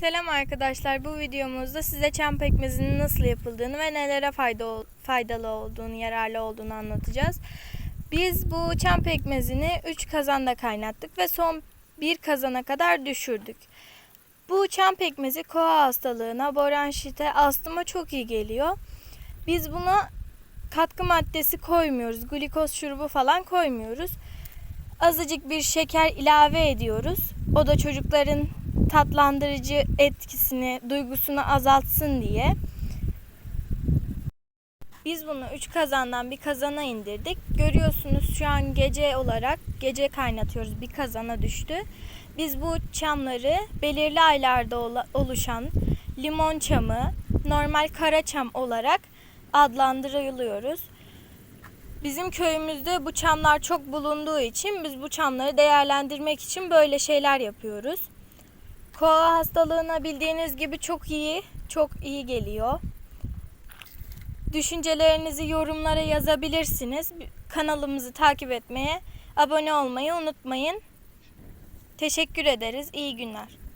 Selam arkadaşlar. Bu videomuzda size çam pekmezinin nasıl yapıldığını ve nelere fayda, faydalı olduğunu, yararlı olduğunu anlatacağız. Biz bu çam pekmezini 3 kazanda kaynattık ve son bir kazana kadar düşürdük. Bu çam pekmezi koa hastalığına, bronşite, astıma çok iyi geliyor. Biz buna katkı maddesi koymuyoruz. Glikoz şurubu falan koymuyoruz. Azıcık bir şeker ilave ediyoruz. O da çocukların tatlandırıcı etkisini, duygusunu azaltsın diye. Biz bunu 3 kazandan bir kazana indirdik. Görüyorsunuz şu an gece olarak gece kaynatıyoruz. Bir kazana düştü. Biz bu çamları belirli aylarda oluşan limon çamı, normal kara çam olarak adlandırılıyoruz. Bizim köyümüzde bu çamlar çok bulunduğu için biz bu çamları değerlendirmek için böyle şeyler yapıyoruz. Koa hastalığına bildiğiniz gibi çok iyi, çok iyi geliyor. Düşüncelerinizi yorumlara yazabilirsiniz. Kanalımızı takip etmeye, abone olmayı unutmayın. Teşekkür ederiz. İyi günler.